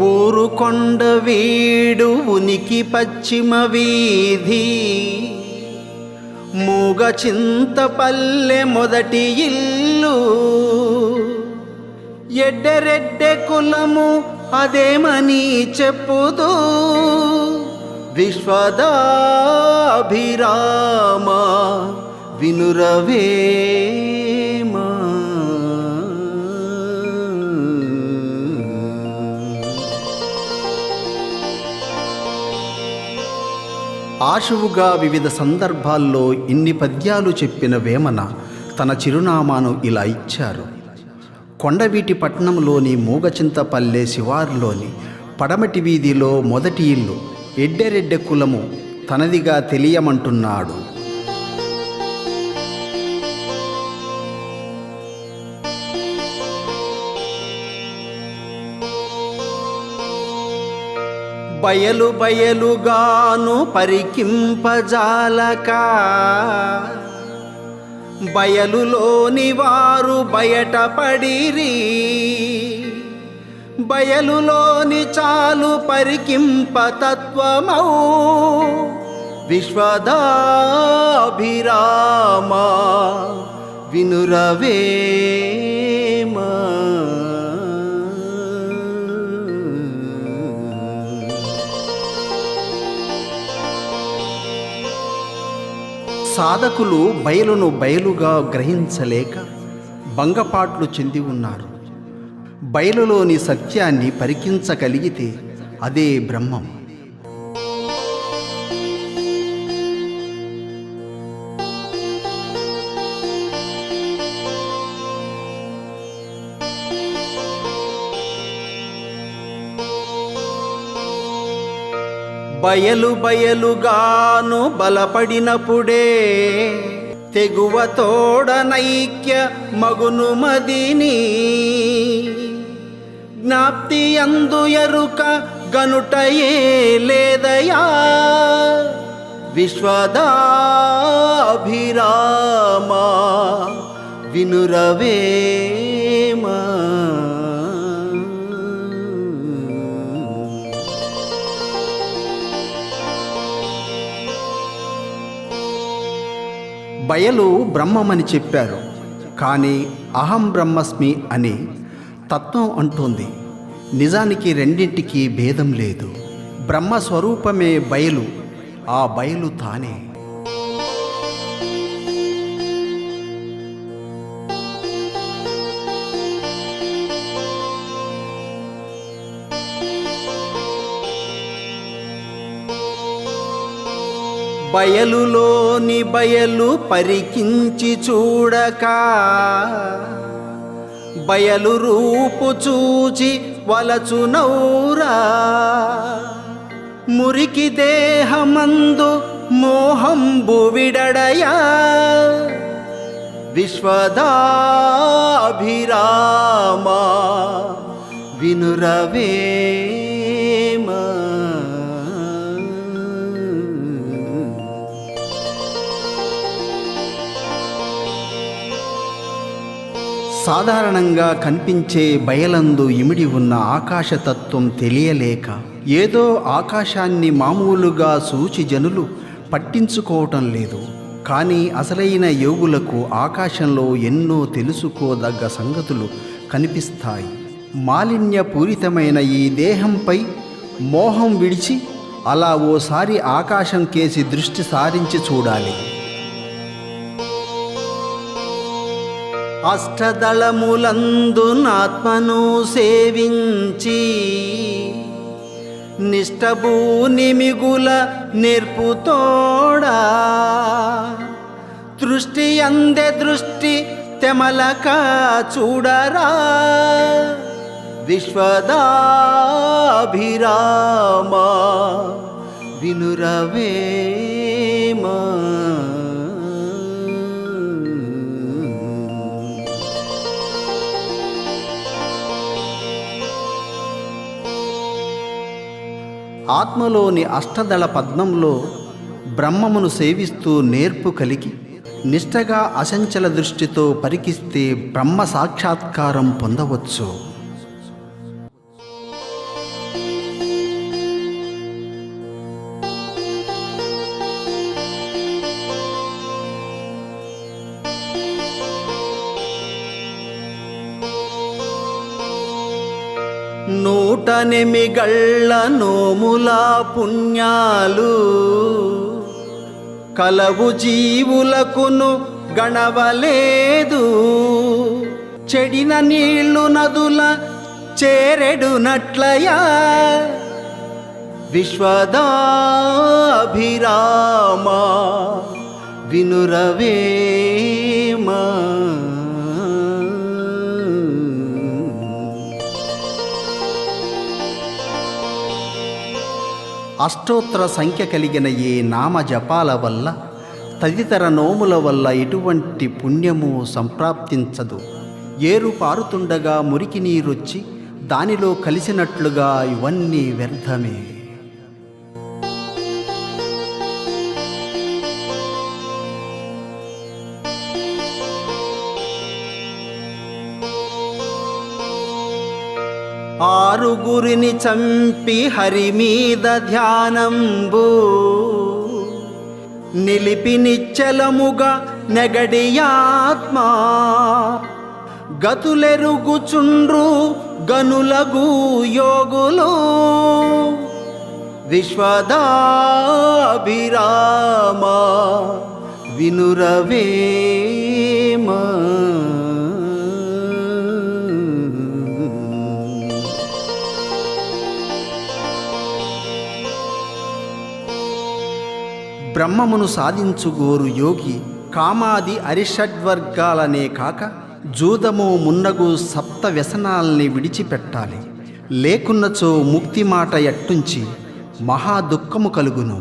ఊరు కొండ వీడు ఉనికి పశ్చిమ వీధి. మూగ చింతపల్లె మొదటి ఇల్లు. ఎడ్డరెడ్డె కులము అదేమని చెప్పుదు విశ్వదాభిరామ వినురవే ఆశువుగా వివిధ సందర్భాల్లో ఇన్ని పద్యాలు చెప్పిన వేమన తన చిరునామాను ఇలా ఇచ్చారు. కొండవీటి పట్టణంలోని మూగచింతపల్లె శివారులోని పడమటి వీధిలో మొదటి ఇల్లు ఎడ్డెరెడ్డె కులము తనదిగా తెలియమంటున్నాడు. బయలు బయలుగాను పరికింపజాలక. బయలులోని వారు బయటపడిరి బయలులోని చాలు పరికింప తత్వమౌ. విశ్వదాభిరామ వినురవే. సాధకులు బయలును బయలుగా గ్రహించలేక భంగపాట్లు చెంది ఉన్నారు. బయలులోని సత్యాన్ని పరికించగలిగితే అదే బ్రహ్మం. బయలు బయలుగాను బలపడినప్పుడే తెగువ తోడనైక్య మగును మదిని. జ్ఞాప్తి అందు ఎరుక గనుటయే లేదయా? విశ్వదాభిరామ వినురవేమా. బయలు బ్రహ్మమని చెప్పారు. కానీ అహం బ్రహ్మస్మి అని తత్వం అంటోంది. నిజానికి రెండింటికి భేదం లేదు. బ్రహ్మ స్వరూపమే బయలు. ఆ బయలు తానే. బయలులోని బయలు పరికించి చూడక. బయలు రూపు చూచి వలచునౌరా మురికి దేహమందు మోహంబు విడడయా. విశ్వదాభిరామ వినురవేమా. సాధారణంగా కనిపించే బయలందు ఇమిడి ఉన్న ఆకాశతత్వం తెలియలేక ఏదో ఆకాశాన్ని మామూలుగా సూచి జనులు పట్టించుకోవటం లేదు. కానీ అసలైన యోగులకు ఆకాశంలో ఎన్నో తెలుసుకోదగ్గ సంగతులు కనిపిస్తాయి. మాలిన్యపూరితమైన ఈ దేహంపై మోహం విడిచి అలా ఓసారి ఆకాశం కేసి దృష్టి సారించి చూడాలి. అష్టదళములందునాత్మను సేవించి నిష్టభూనిమిగుల నేర్పుతోడా దృష్టి అందే దృష్టి తెమలక చూడరా. విశ్వదాభిరామ వినురవేమా. ఆత్మలోని అష్టదళ పద్మంలో బ్రహ్మమును సేవిస్తూ నేర్పు కలిగి నిష్టగా అసంచల దృష్టితో పరికిస్తే బ్రహ్మ సాక్షాత్కారం పొందవచ్చు. నూట నోములా పుణ్యాలు. కలవు జీవులకును గణవలేదు. చెడిన నీళ్ళు నదుల చేరెడునట్లయా. విశ్వదాభిరామ వినురవేమా. అష్టోత్తర సంఖ్య కలిగిన ఏ నామ జపాల వల్ల తదితర నోముల వల్ల ఎటువంటి పుణ్యము సంప్రాప్తించదు. ఏరు పారుతుండగా మురికి నీరొచ్చి దానిలో కలిసినట్లుగా ఇవన్నీ వ్యర్థమే. ఆరుగురిని చంపి హరి మీద ధ్యానంబు. నిలిపి నిశ్చలముగా నెగడియాత్మా గతులెరుగుచుండ్రు గనులగు యోగులు. విశ్వదాభిరామ వినురవేమా. బ్రహ్మమును సాధించుగోరు యోగి కామాది అరిషడ్వర్గాలనే కాక జూదము మున్నగు సప్త వ్యసనాల్ని విడిచిపెట్టాలి. లేకున్నచో ముక్తి మాట ఎట్టుంచి మహా దుఃఖము కలుగును.